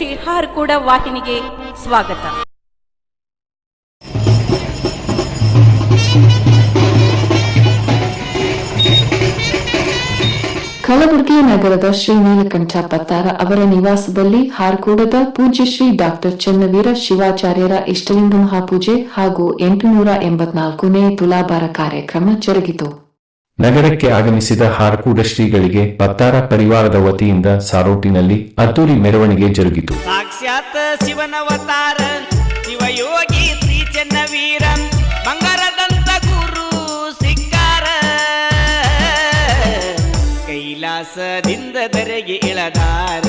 ಶ್ರೀ ಹಾರ್ಕೂಡ ವಾಹಿನಿಗೆ ಸ್ವಾಗತ. ಕಲಬುರಗಿ ನಗರದ ಶ್ರೀ ನೀಲಕಂಠ ಪತ್ತಾರ ಅವರ ನಿವಾಸದಲ್ಲಿ ಹಾರ್ಕೋಡದ ಪೂಜ್ಯ ಶ್ರೀ ಡಾಕ್ಟರ್ ಚನ್ನವೀರ ಶಿವಾಚಾರ್ಯರ ಇಷ್ಟಲಿಂಗ ಮಹಾಪೂಜೆ ಹಾಗೂ ಎಂಟುನೂರ ಎಂಬತ್ನಾಲ್ಕನೇ ತುಲಾಭಾರ ಕಾರ್ಯಕ್ರಮ ಜರುಗಿತು. ನಗರಕ್ಕೆ ಆಗಮಿಸಿದ ಹಾರಕೂಡ ಶ್ರೀಗಳಿಗೆ ಪತ್ತಾರ ಪರಿವಾರದ ವತಿಯಿಂದ ಸಾರೋಟಿನಲ್ಲಿ ಅದ್ದೂರಿ ಮೆರವಣಿಗೆ ಜರುಗಿತು. ಸಾಕ್ಷಾತ್ ಶಿವನವತಾರ ಶಿವಯೋಗಿ ಶ್ರೀ ಚೆನ್ನವೀರ ಬಂಗಾರದಂತ ಗುರು ಸಿಕ್ಕಾರ. ಕೈಲಾಸದಿಂದ ದರೆಗೆ ಇಳದಾರ.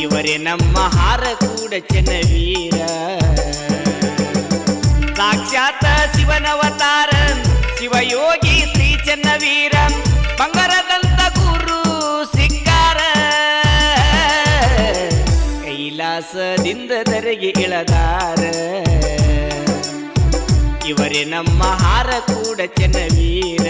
ಇವರೇ ನಮ್ಮ ಹಾರಕೂಡ ಚೆನ್ನವೀರ. ಶಿವಯೋಗಿ ಶ್ರೀ ಚೆನ್ನವೀರ ಬಂಗಾರದಂತ ಗುರು ಸಿಕ್ಕಾರ ಕೈಲಾಸದಿಂದ ತೆರೆಗೆ ಇಳದಾರ. ಇವರೇ ನಮ್ಮ ಹಾರ ಕೂಡ ಚೆನ್ನವೀರ.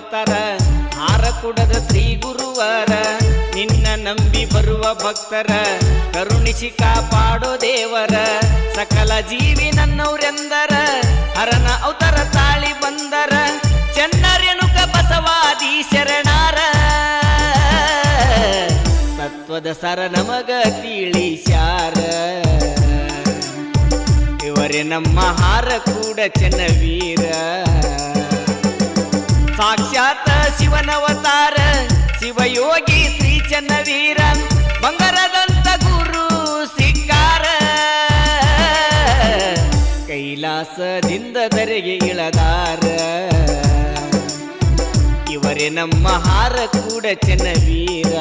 ಅವತಾರ ಹಾರ ಕುಡದ ಶ್ರೀ ಗುರುವರ, ನಿನ್ನ ನಂಬಿ ಬರುವ ಭಕ್ತರ, ಕರುಣಿಸಿ ಕಾಪಾಡೋ ದೇವರ, ಸಕಲ ಜೀವಿ ನನ್ನವರೆಂದರ, ಹರನ ಅವತಾರ ತಾಳಿ ಬಂದರ ಚೆನ್ನರೆನುಕ ಬಸವಾದಿ ಶರಣಾರ. ತತ್ವದ ಸರ ನಮಗ ತಿಳಿಸ್ಯಾರ. ಇವರೇ ನಮ್ಮ ಹಾರ ಕೂಡ ಚೆನ್ನವೀರ. ಸಾಕ್ಷಾತ್ ಶಿವನವತಾರ ಶಿವಯೋಗಿ ಶ್ರೀ ಚನ್ನವೀರ ಬಂಗಾರದಂತ ಗುರು ಸಿಕ್ಕಾರ. ಕೈಲಾಸದಿಂದ ದರೆಗೆ ಇಳದಾರ. ಇವರೇ ನಮ್ಮ ಹಾರ ಕೂಡ ಚೆನ್ನವೀರ.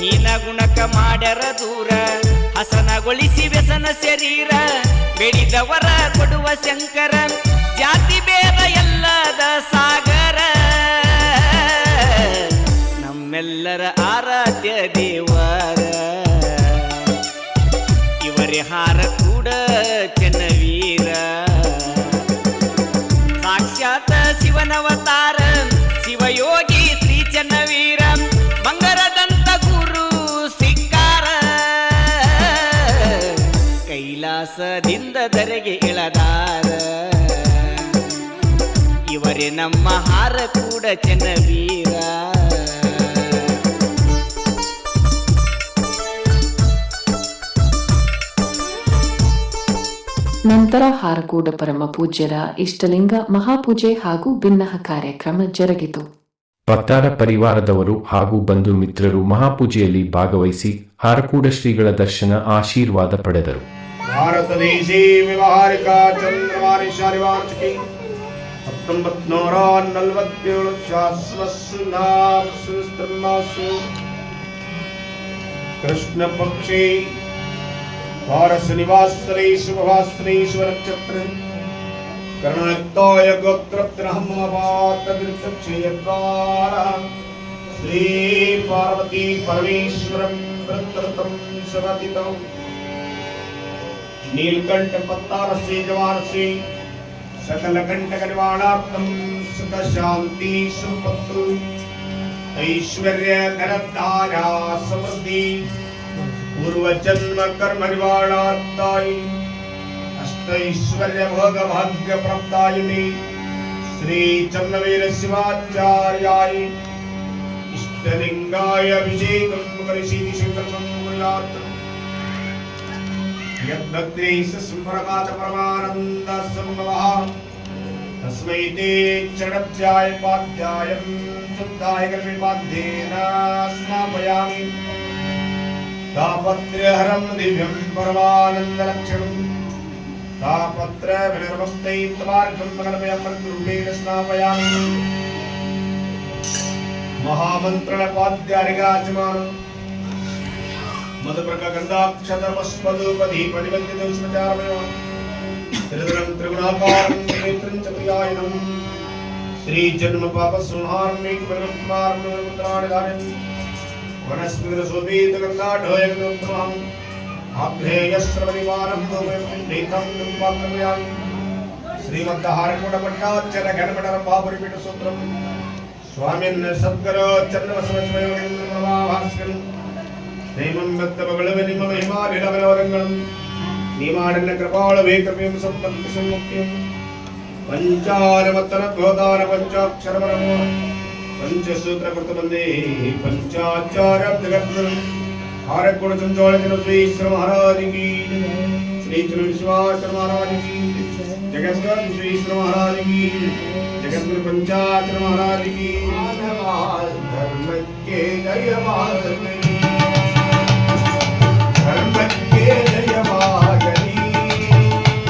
ಹೀನ ಗುಣಕ ಮಾಡ್ಯರ ದೂರ, ಹಸನಗೊಳಿಸಿ ವ್ಯಸನ ಶರೀರ, ಬೆಳೆದವರ ಕೊಡುವ ಶಂಕರ, ಜಾತಿ ಬೇದ ಎಲ್ಲದ ಸಾಗರ. ನಮ್ಮೆಲ್ಲರ ಆರಾಧ್ಯ ದೇವರ. ಇವರೇ ಹಾರ ಕೂಡ ಚೆನ್ನವೀರ ಕೈಲಾಸದಿಂದ ಧರೆಗೆ ಇಳದಾರ ಇವರೇ ನಮ್ಮ ಹಾರ ಕೂಡ ಚೆನ್ನವೀರ. ನಂತರ ಹಾರಕೂಡ ಪರಮ ಪೂಜ್ಯರ ಇಷ್ಟಲಿಂಗ ಮಹಾಪೂಜೆ ಹಾಗೂ ಭಿನ್ನಹ ಕಾರ್ಯಕ್ರಮ ಜರುಗಿತು. ಪತ್ತಾರ ಪರಿವಾರದವರು ಹಾಗೂ ಬಂಧು ಮಿತ್ರರು ಮಹಾಪೂಜೆಯಲ್ಲಿ ಭಾಗವಹಿಸಿ ಹಾರಕೂಡ ಶ್ರೀಗಳ ದರ್ಶನ ಆಶೀರ್ವಾದ ಪಡೆದರು. భారతదేశే వ్యవహారిక చంద్రవాణి శారివాంచకి పంతొమ్మిది నూర నలభత్తేడు శాశ్వస్సు నాస్సు కృష్ణ పక్షే వార శనివాసరే శుభవాసరే శివనక్షత్ర కర్ణయుక్తాయ గోత్రప్తిరహ్మవాతక్షయద్వార శ్రీ పార్వతీ పరమేశ్వరం ప్రత్రతం సమతితం कर्णयुक्ताय गोत्रत्रहमवातदृक्षयद्वारा श्रीपार्वती परमेश्वरं वृत्तृतं समतितम् नीलकण्ठपत्तारस्य जवानस्य सकलकण्ठकनिवाणार्थं सुखशान्ति सुपत्तु ऐश्वर्य धनधारा समृद्धि पूर्वजन्म कर्म निवारणार्थाय अष्टैश्वर्य भोग भाग्य प्राप्तायिने श्री चन्नवीर शिवाचार्याय इष्टलिङ्गाय अभिषेकं करिष्यति संकल्पं कुर्यात् തസ്മൈ താപത്രഹരം ദിവ്യം പരമാനന്ദലക്ഷണം. താപത്രവിനിർവക്തൈ സ്നാപയാമി. മഹാമന്ത്രണ പാദ്യാരികാചമാനം మధుప్రక గంధాక్షతమస్మదూపదీపదివంతిదోషమచారమేవ త్రిదరం త్రిగుణాకారం నేత్రం చ ప్రియాయనం శ్రీ జన్మ పాప సంహారణే కుమరం కుమారం పుత్రాణి దానం వనస్మిత శోభిత గంధాఢోయం త్వం ఆగ్నేయశ్రవనివారం దోపయం దీతం నింపాక్రమయామి శ్రీమద్దహారకుటపట్టాచర గణపటర బాపురిపిట సూత్రం స్వామిన్ సద్గరో చంద్రవసవస్వయోగిన్ ప్రభాభాస్కరం ദൈവം വ്യക്തമകളവനും മഹിമാവിൽ അവലോകങ്ങളും നീമാടിന്റെ കൃപാളവേ കൃപയും സമ്പത്തിശം മുഖ്യം പഞ്ചാരവത്തര ബോധാന പഞ്ചാക്ഷരപരമോ പഞ്ചസൂത്രകൃതമന്ദേ പഞ്ചാചാരാബ്ദകർത്തനം ആരക്കുട ചഞ്ചോളത്തിന് ശ്രീശ്വര മഹാരാജിക്ക് ശ്രീശ്വര വിശ്വാശ്വര മഹാരാജിക്ക് ജഗദ്ഗർ ശ്രീശ്വര മഹാരാജിക്ക് ജഗദ്ഗുരു പഞ്ചാശ്വര മഹാരാജിക്ക് ധർമ്മയ്ക്ക് ജയമാകേ ஜெய ஜெய மாகனி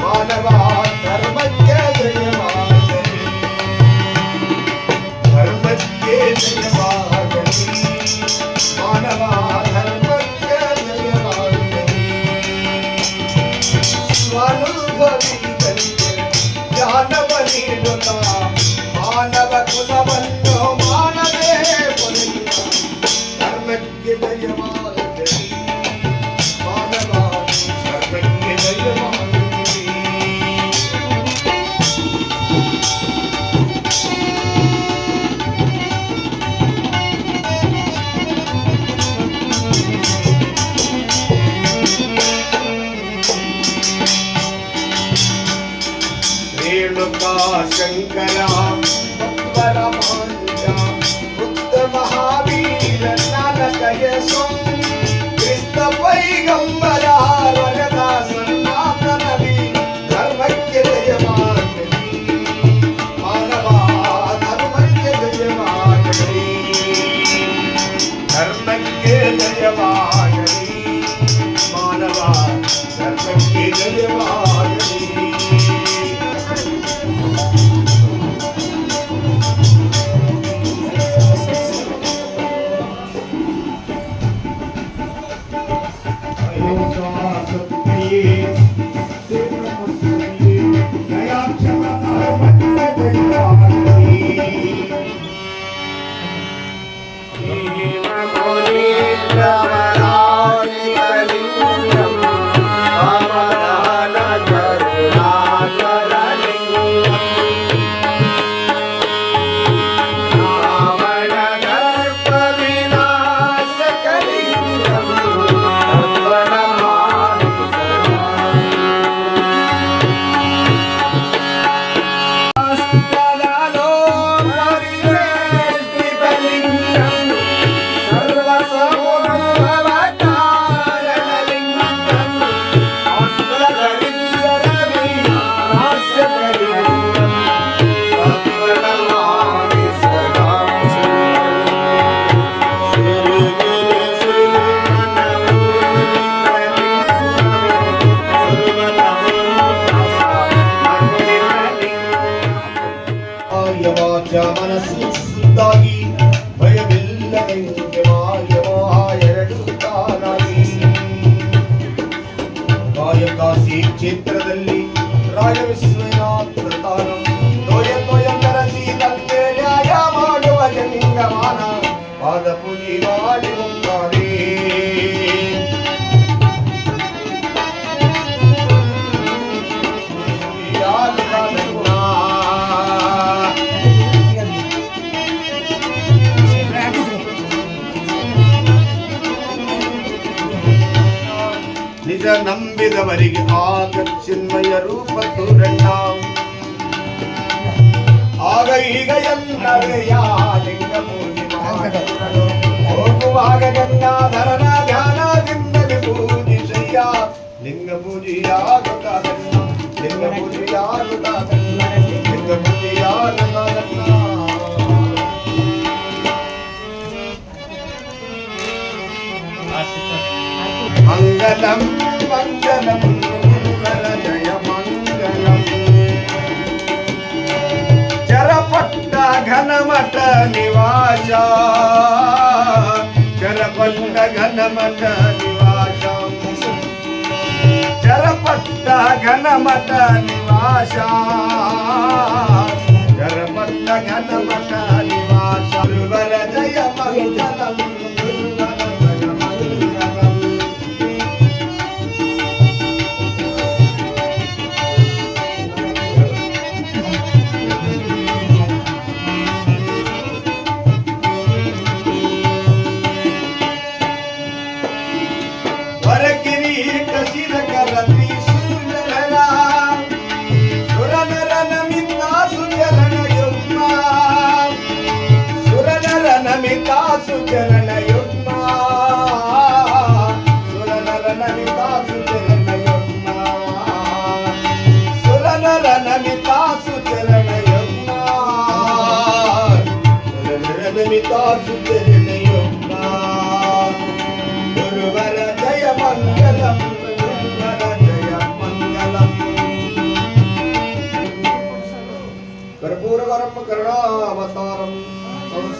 மாணவா corazón, esta ಕಾಯಕಾಸಿ ಕ್ಷೇತ್ರದಲ್ಲಿ ರಾಜ ವಿಶ್ವನಾಥ ನಂಬಿದವರಿಗೆ ಆಗ ಚಿನ್ಮಯ ರೂಪ ತೋರಣ್ಣ ಆಗ ಈಗ ಎಲ್ಲರೆಯ ಲಿಂಗ ಪೂಜೆ ಮಾಡುವರು. ಹೋಗುವಾಗ ಗಂಗಾಧರನ ಧ್ಯಾನದಿಂದಲೇ ಪೂಜಿಸಯ್ಯ ಲಿಂಗ ಪೂಜೆಯಾಗುತ್ತಾದಣ್ಣ ಲಿಂಗ ಪೂಜೆಯಾಗುತ್ತಾದಣ್ಣ ಲಿಂಗ ಪೂಜೆಯಾಗುತ್ತಾದಣ್ಣ ಮಂಗಲಂ ఘనమట నివాస చరపట్ట ఘనమట నివాస. చరపట్ట ఘనమట నివాస చరపట్ట ఘనమట నివాస. వరదయ మంగళం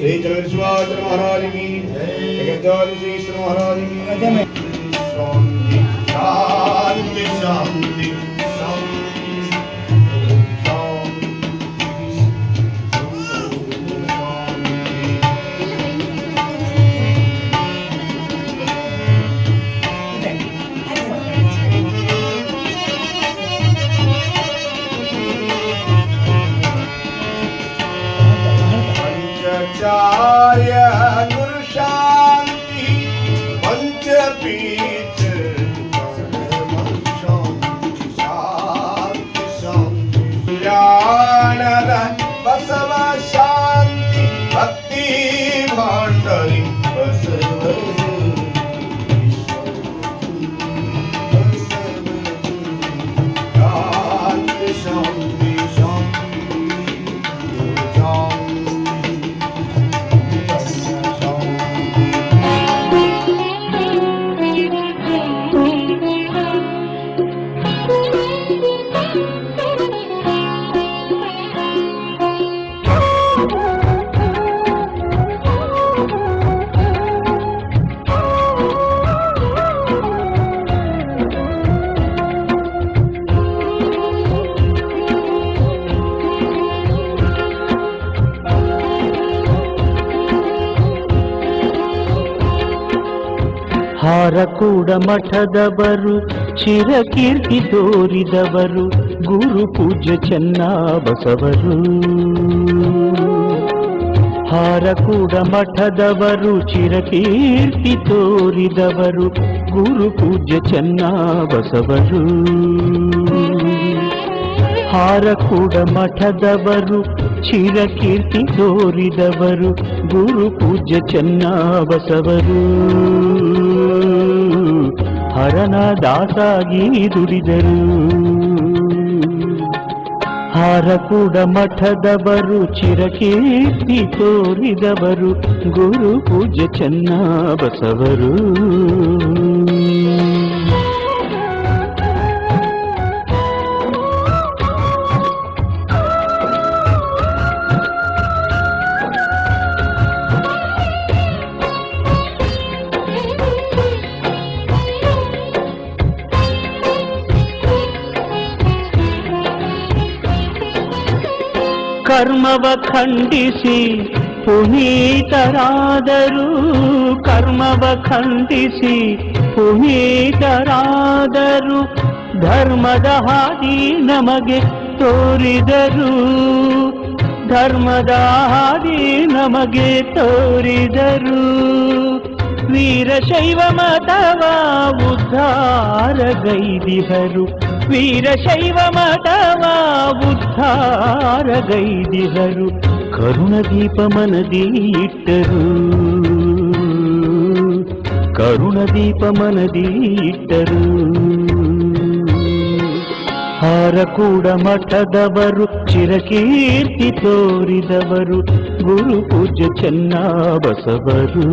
श्री चंद्रशिवाच महाराज की जगदारी श्री महाराज की शांति शांति ಮಠದವರು ಚಿರಕೀರ್ತಿ ತೋರಿದವರು, ಗುರು ಪೂಜ್ಯ ಚೆನ್ನಬಸವರು. ಹಾರಕೂಡ ಮಠದವರು ಚಿರಕೀರ್ತಿ ತೋರಿದವರು, ಗುರು ಪೂಜ್ಯ ಚೆನ್ನಬಸವರು. ಹಾರಕೂಡ ಮಠದವರು ಚಿರಕೀರ್ತಿ ತೋರಿದವರು, ಗುರು ಪೂಜ್ಯ ಚೆನ್ನಬಸವರು. ಹರನ ದಾಸಾಗಿ ದುಡಿದರು. ಹಾರಕೂಡ ಮಠದವರು ಚಿರಕೀರ್ತಿ ತೋರಿದವರು ಗುರು ಪೂಜೆ ಚೆನ್ನ ಚೆನ್ನಬಸವರು. ಕರ್ಮವ ಖಂಡಿಸಿ ಪುನೀತರಾದರು. ಕರ್ಮವ ಖಂಡಿಸಿ ಪುನೀತರಾದರು. ಧರ್ಮದ ಹಾದಿ ನಮಗೆ ತೋರಿದರು. ಧರ್ಮದ ಹಾದಿ ನಮಗೆ ತೋರಿದರು. ವೀರಶೈವ ಮತವ ಉದ್ಧಾರಗೈದಿಹರು ವೀರಶೈವ ಮತವ ಉದ್ಧಾರಗೈದಿಹರು ಕರುಣದೀಪ ಮನದಿ ಇಟ್ಟರು ಕರುಣದೀಪ ಮನದಿ ಇಟ್ಟರು ಹಾರಕೂಡ ಮಠದವರು ಚಿರಕೀರ್ತಿ ತೋರಿದವರು ಗುರು ಪೂಜ್ಯ ಚೆನ್ನ ಬಸವರು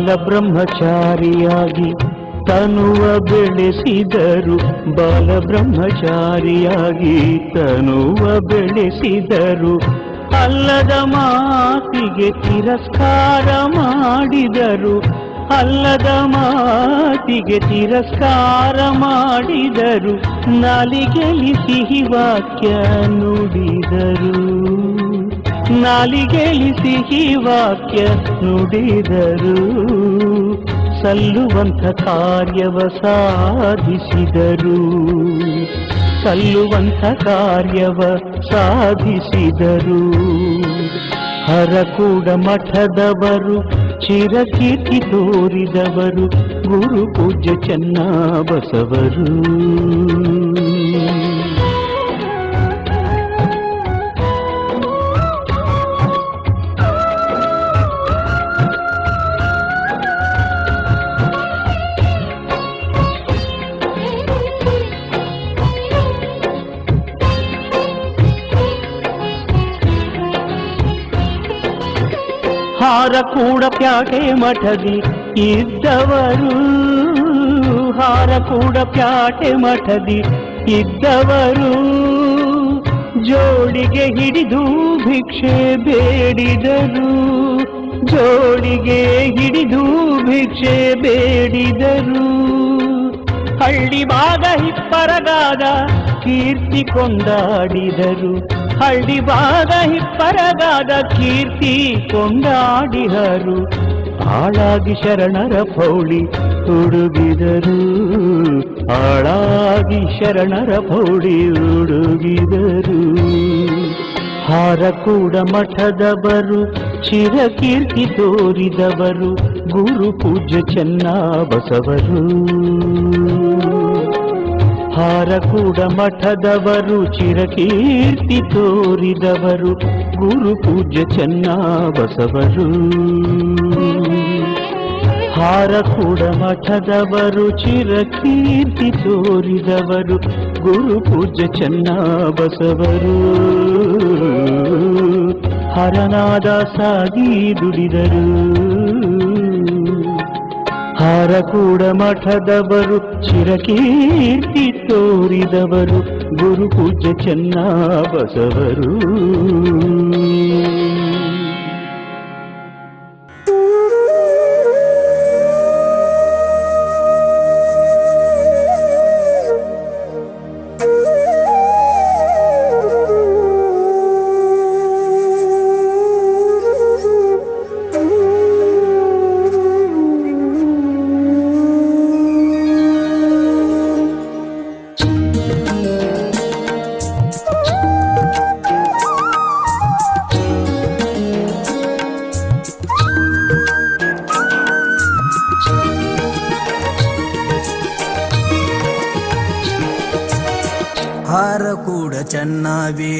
ಬಾಲಬ್ರಹ್ಮಚಾರಿಯಾಗಿ ತನುವ ಬೆಳೆಸಿದರು. ಬಾಲ ಬ್ರಹ್ಮಚಾರಿಯಾಗಿ ತನುವ ಬೆಳೆಸಿದರು. ಅಲ್ಲದ ಮಾತಿಗೆ ತಿರಸ್ಕಾರ ಮಾಡಿದರು. ಅಲ್ಲದ ಮಾತಿಗೆ ತಿರಸ್ಕಾರ ಮಾಡಿದರು. ನಾಲಿಗೆಲಿ ಸಿಹಿ ವಾಕ್ಯ ನುಡಿದರು. ನಾಲಿಗೆಲಿ ಸಿಹಿ ವಾಕ್ಯ ನುಡಿದರು ಸಲ್ಲುವಂಥ ಕಾರ್ಯವ ಸಾಧಿಸಿದರು ಸಲ್ಲುವಂಥ ಕಾರ್ಯವ ಸಾಧಿಸಿದರು ಹರಕೂಡ ಮಠದವರು ಚಿರಕೀರ್ತಿ ತೋರಿದವರು ಗುರು ಪೂಜ್ಯ ಚೆನ್ನ ಬಸವರು ಹಾರ ಕೂಡ ಪ್ಯಾಟೆ ಮಠದಿ ಇದ್ದವರು? ಹಾರ ಕೂಡ ಪ್ಯಾಟೆ ಮಠದಿ ಇದ್ದವರು? ಜೋಡಿಗೆ ಹಿಡಿದು ಭಿಕ್ಷೆ ಬೇಡಿದರು. ಜೋಡಿಗೆ ಹಿಡಿದು ಭಿಕ್ಷೆ ಬೇಡಿದರು. ಹಳ್ಳಿ ಭಾಗ ಹಿಪ್ಪರಗಾದ ಕೀರ್ತಿ ಕೊಂಡಾಡಿದರು. ಹಳ್ಳಿ ಬಾದ ಹಿಪ್ಪರಗಾದ ಕೀರ್ತಿ ಕೊಂಡಾಡಿಹರು ಆಳಾಗಿ ಶರಣರ ಪೌಳಿ ಉಡುಗಿದರು. ಆಳಾಗಿ ಶರಣರ ಪೌಳಿ ಹಾರ ಕೂಡಮಠದಬರು ಮಠದವರು ಚಿರಕೀರ್ತಿ ತೋರಿದವರು, ಗುರು ಪೂಜ್ಯ ಚೆನ್ನ ಬಸವರು ಹಾರಕೂಡ ಮಠದವರು, ಚಿರಕೀರ್ತಿ ತೋರಿದವರು, ಗುರು ಪೂಜ್ಯ ಚೆನ್ನ ಬಸವರು ಹಾರಕೂಡ ಮಠದವರು, ಚಿರಕೀರ್ತಿ ತೋರಿದವರು, ಗುರು ಪೂಜ್ಯ ಚೆನ್ನ ಬಸವರು ಹರನಾದ ಸಾಗಿ ದುಡಿದರು. ಹಾರಕೂಡ ಮಠದವರು ಚಿರಕೀರ್ತಿ ತೋರಿದವರು ಗುರು ಪೂಜ್ಯ ಚೆನ್ನ ಬಸವರು.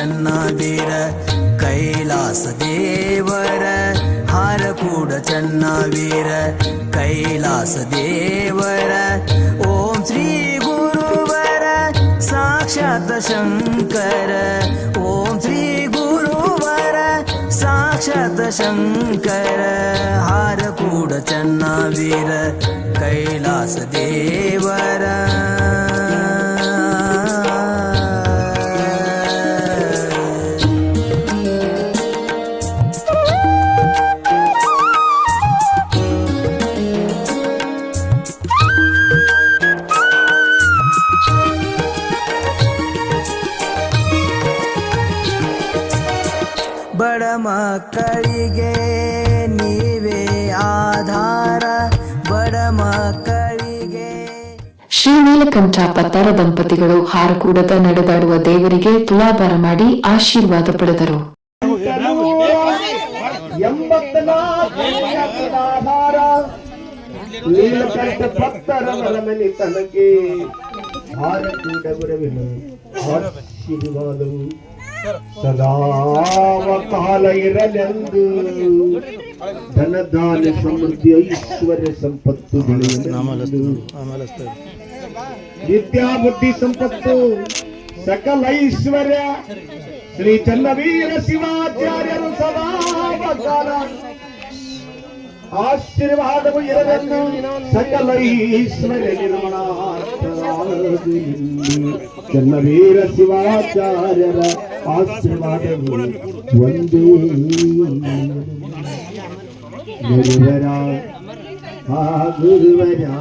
ಚನ್ನವೀರ ಕೈಲಾಸ ದೇವರ ಹಾರಕೂಡ ಚನ್ನವೀರ ಕೈಲಾಸ ದೇವರ ಓಂ ಶ್ರೀ ಗುರುವರ ಸಾಕ್ಷಾತ್ ಶಂಕರ ಓಂ ಶ್ರೀ ಗುರುವರ ಸಾಕ್ಷಾತ್ ಶಂಕರ ಹಾರಕೂಡ ಚನ್ನವೀರ ಕೈಲಾಸ ದೇವರ ಮಕ್ಕಳಿಗೆ ನೀವೇ ಆಧಾರ. ಬಡ ಮಕ್ಕಳಿಗೆ ಶ್ರೀ ನೀಲಕಂಠ ಪತ್ತಾರ ದಂಪತಿಗಳು ಹಾರಕೂಡದ ನಡೆದಾಡುವ ದೇವರಿಗೆ ತುಲಾಭಾರ ಮಾಡಿ ಆಶೀರ್ವಾದ ಪಡೆದರು. ನೀಲಕಂಠ ಭಕ್ತರ ತನಗೆ ಆಶೀರ್ವಾದವು ಸದಾವ ಕಾಲ ಇರಲೆಂದು ಧನದಾನ ಸಮೃದ್ಧಿ ಐಶ್ವರ್ಯ ಸಂಪತ್ತು ಬೆಳೆಯಲೆಂದು ವಿದ್ಯಾ ಬುದ್ಧಿ ಸಂಪತ್ತು ಸಕಲ ಐಶ್ವರ್ಯ ಶ್ರೀ ಚನ್ನವೀರ ಶಿವಾಚಾರ್ಯರು ಸದಾ ಕಾಲ ಆಶೀರ್ವಾದವು ಇರಲೆಂದು ಸಕಲ ಈಶ್ವರ ನಿರ್ಮಣಾರ್ಥರಾಗಲಿ. ಚನ್ನವೀರ ಶಿವಾಚಾರ್ಯರ ஆசிர்வாதம். வந்தே குருவரா குருவரா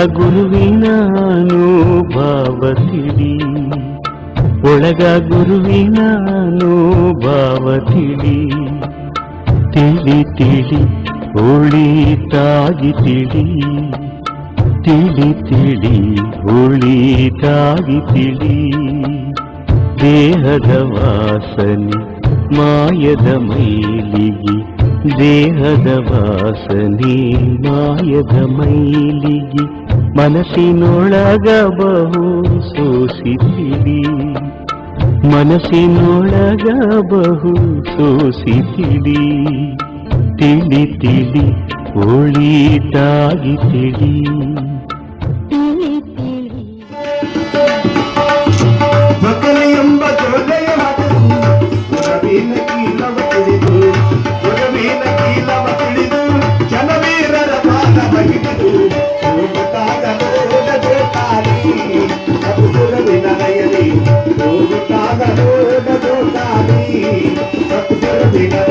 ಒಳಗ ಗುರುವಿನ ಅನುಭವ ತಿಳಿ ಒಳಗ ಗುರುವಿನ ಅನುಭವ ತಿಳಿ ತಿಳಿ ತಿಳಿ ಉಳಿತಾಗಿ ತಿಳಿ ತಿಳಿ ತಿಳಿ ಉಳಿದಾಗಿ ತಿಳಿ ದೇಹದ ವಾಸನೆ ಮಾಯದ ಮೈಲಿಗೆ ದೇಹದ ವಾಸನೆ ಮಾಯದ ಮೈಲಿಗೆ ಮನಸ್ಸಿನೊಳಗ ಬಹು ಸೋಸಿತಿಳಿ ಮನಸ್ಸಿನೊಳಗ ಬಹು ಸೋಸಿತಿಳಿ ತಿಳಿ. ತಿಳಿ ಒಳಿತಾಗಿ ತಿಳಿ ಎಂಬ Thank you.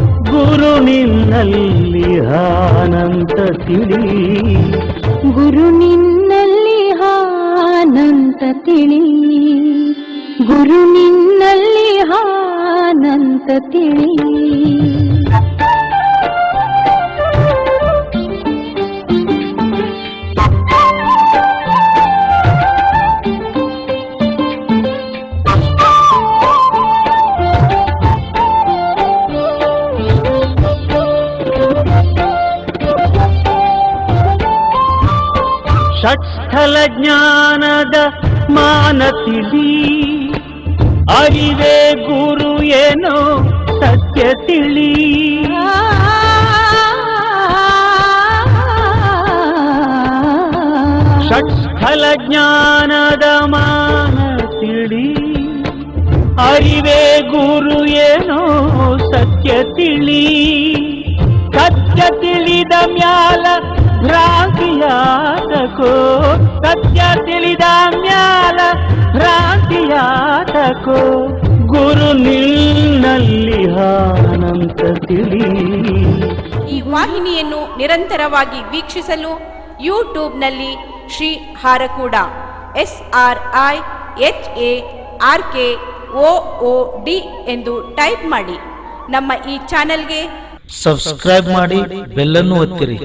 ಗುರು ನಿನ್ನಲ್ಲಿ ಆನಂತ ತಿಳಿ. ಗುರು ನಿನ್ನಲ್ಲಿ ಹಾನಂತ ತಿಳಿ. ಗುರು ನಿನ್ನಲ್ಲಿ ಹಾನಂತ ತಿಳಿ. ಷಟ್ಸ್ಥಲ ಜ್ಞಾನದ ಮಾನ ತಿಳಿ ಅರಿವೇ ಗುರು ಏನೋ ಸತ್ಯ ತಿಳಿ. ಷಟ್ಸ್ಥಲ ಜ್ಞಾನದ ಮಾನ ತಿಳಿ ಅರಿವೇ ಗುರು ಏನೋ ಸತ್ಯ ತಿಳಿ. ಸತ್ಯ ತಿಳಿದ ಮ್ಯಾಲ ಭ್ರಾಂತಿಯಾತಕೋ ಸತ್ಯ ತಿಳಿದ ಮ್ಯಾಲ ಭ್ರಾಂತಿಯಾತಕೋ ಗುರು ನಿನ್ನಲ್ಲಿ ಆನಂತ ತಿಳಿ. ಈ ವಾಹಿನಿಯನ್ನು ನಿರಂತರವಾಗಿ ವೀಕ್ಷಿಸಲು ಯೂಟ್ಯೂಬ್ನಲ್ಲಿ Shri Harakuda S R I H A R K O O D ಎಂದು ಟೈಪ್ ಮಾಡಿ. ನಮ್ಮ ಈ ಚಾನೆಲ್ಗೆ ಸಬ್ಸ್ಕ್ರೈಬ್ ಮಾಡಿ ಬೆಲ್ಲನ್ನು ಒತ್ತಿರಿ.